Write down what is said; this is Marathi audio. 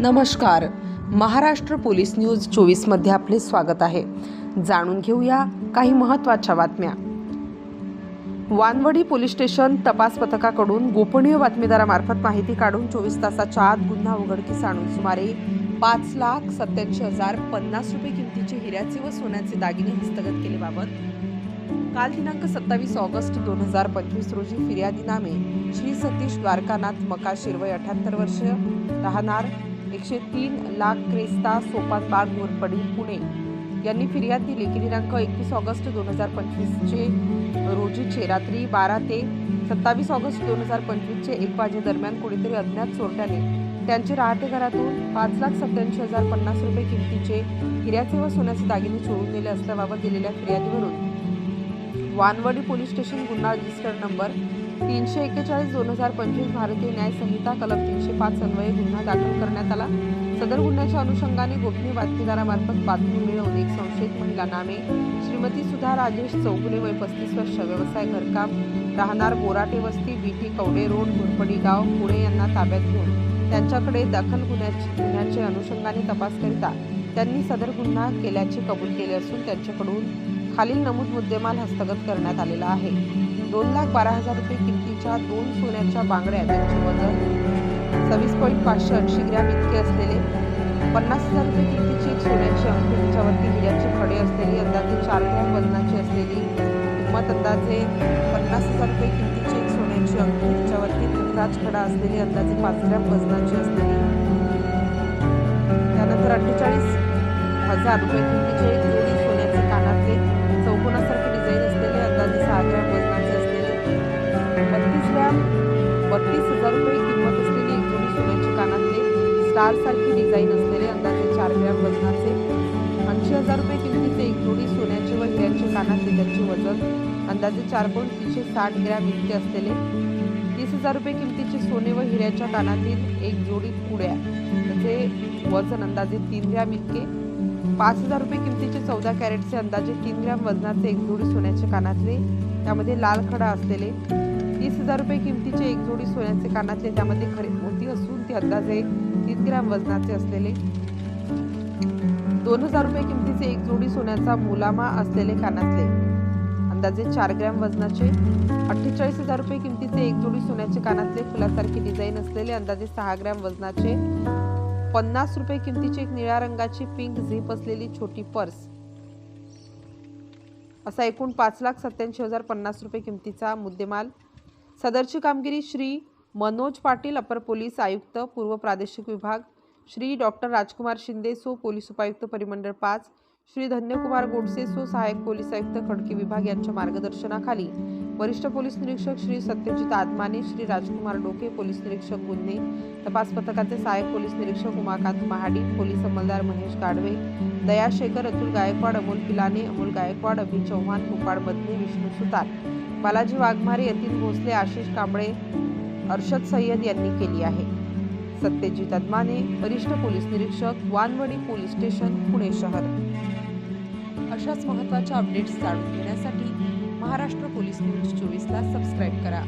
नमस्कार. महाराष्ट्र पोलीस न्यूज चोवीसमध्ये आपले स्वागत आहे. जाणून घेऊया काही महत्त्वाच्या बातम्या. वानवडी पोलीस स्टेशन तपास पथकाकडून गोपनीय बातमीदारामार्फत माहिती काढून चोवीस तासाच्या आत गुन्हा उघडकीस आणून सुमारे पाच लाख सत्याऐंशी हजार पन्नास रुपये किमतीचे हिऱ्याचे व सोन्याचे दागिने हस्तगत केलेबाबत काल दिनांक सत्तावीस ऑगस्ट दोन हजार पंचवीस रोजी फिर्यादीनामे श्री सतीश द्वारकानाथ मका शिरवय अठ्याहत्तर वर्ष राहणार एकशे तीन लाख क्रेस्ता सोपान बाग घोरपडी पुणे. यांनी फिर्याद दिली की दिनांक एकवीस ऑगस्ट दोन हजार पंचवीसचे रोजीचे रात्री बारा ते सत्तावीस ऑगस्ट दोन हजार पंचवीसचे एक वाजेदरम्यान कोणीतरी अज्ञात चोरट्याने त्यांचे राहते घरातून पाच लाख सत्याऐंशी हजार पन्नास रुपये किमतीचे हिऱ्याचे व सोन्याचे दागिने चोरून नेले असल्याबाबत दिलेल्या फिर्यादीवरून वानवडी पोलीस स्टेशन गुन्हा रजिस्टर नंबर तीनशे एक्केचाळीस दोन हजार पंचवीस भारतीय न्याय संहिता कलम तीनशे पाच अन्वये गुन्हा दाखल करण्यात आला. सदर गुन्ह्याच्या अनुषंगाने गोपनीय बातमीदारामार्फत बातमी मिळवून एक संशयित महिला नामे श्रीमती सुधा राजेश चौगुले वय पस्तीस वर्ष व्यवसाय घरकाम राहणार बोराटे वस्ती बीटी कवडे रोड घोरपडी गाव पुणे यांना ताब्यात घेऊन त्यांच्याकडे दखल गुन्ह्याची गुन्ह्याचे अनुषंगाने तपास करिता त्यांनी सदर गुन्हा केल्याचे कबूल केले असून त्यांच्याकडून खालील नमूद मुद्देमाल हस्तगत करण्यात आलेला आहे. दोन लाख बारा हजार रुपये किमतीच्या दोन सोन्याच्या बांगड्या त्यांचे वजन सव्वीस पॉईंट पाचशे ऐंशी ग्रॅम इतके असलेले पन्नास हजार रुपये किमतीची एक सोन्याची अंगठी तिच्यावरती हिऱ्याचे खडे असलेली अंदाजे चार ग्रॅम वजनाची असलेली किंमत अंदाजे पन्नास हजार रुपये किमतीची एक सोन्याची अंगठी तिच्यावरती धनराज खडा असलेली अंदाजे पाच ग्रॅम वजनाची असलेली. त्यानंतर अठ्ठेचाळीस हजार रुपये किमतीचे एक जोडी ग्रॅम बत्तीस हजार रुपये किंमत असलेली एक जोडी सोन्याचे कानातले स्टारसारखी डिझाईन असलेले अंदाजे चार ग्रॅम वजनाचे. ऐंशी हजार रुपये किमतीचे एक जोडी सोन्याचे व हिऱ्याचे कानातले त्यांचे वजन अंदाजे चार पॉईंट तीनशे साठ ग्रॅम इतके असलेले. तीस हजार रुपये किमतीचे सोने व हिऱ्याच्या कानातील एक जोडी पुड्या त्याचे वजन अंदाजे तीन ग्रॅम इतके. पाच हजार रुपये किमतीचे चौदा कॅरेटचे अंदाजे तीन ग्रॅम वजनाचे एक जोडी सोन्याचे कानातले. त्यामध्ये लाल खडा असलेले. तीस हजार रुपये किमतीचे एक जोडी सोन्याचे कानातले त्यामध्ये खरे मोती असून ते अंदाजे तीन ग्रॅम वजनाचे असलेले. दोन हजार रुपये किमतीचे एक जोडी सोन्याचा मुलामा असलेले कानातले. अंदाजे चार ग्रॅम वजनाचे. अठ्ठेचाळीस हजार रुपये किमतीचे एक जोडी सोन्याचे कानातले फुलासारखी डिझाईन असलेले अंदाजे सहा ग्रॅम वजनाचे. पन्नास रुपये किमतीची एक निळ्या रंगाची पिंक झिप असलेली छोटी पर्स. असा एकूण पाच लाख सत्याऐंशी हजार पन्नास रुपये किमतीचा मुद्देमाल. सदरची कामगिरी श्री मनोज पाटील अपर पोलीस आयुक्त पूर्व प्रादेशिक विभाग श्री डॉक्टर राजकुमार शिंदे सो पोलीस उपायुक्त परिमंडळ पाच श्री धन्यकुमार गोडसे सो सहाय्यक पोलीस आयुक्त खडकी विभाग यांच्या मार्गदर्शनाखाली वरिष्ठ पोलीस निरीक्षक श्री सत्यजित आदमाने श्री राजकुमार डोके पोलीस निरीक्षक गुन्हे तपास पथकाचे सहाय्यक पोलीस निरीक्षक उमाकांत महाडी पोलीस अंमलदार महेश गाडवे दया शेखर अतुल गायकवाड अमोल पिलाने अमोल गायकवाड अभि चव्हाण गोपाळ बदने विष्णू सुतार. बालाजी वाघमारे यतीन भोसले आशिष कांबळे अर्षद सय्यद यांनी केली आहे. सत्यजित अदमाने वरिष्ठ पोलीस निरीक्षक वानवडी पोलीस स्टेशन पुणे शहर. अशाच महत्त्वाच्या अपडेट्स जाणून घेण्यासाठी महाराष्ट्र पोलीस न्यूज चोवीसला सबस्क्राईब करा.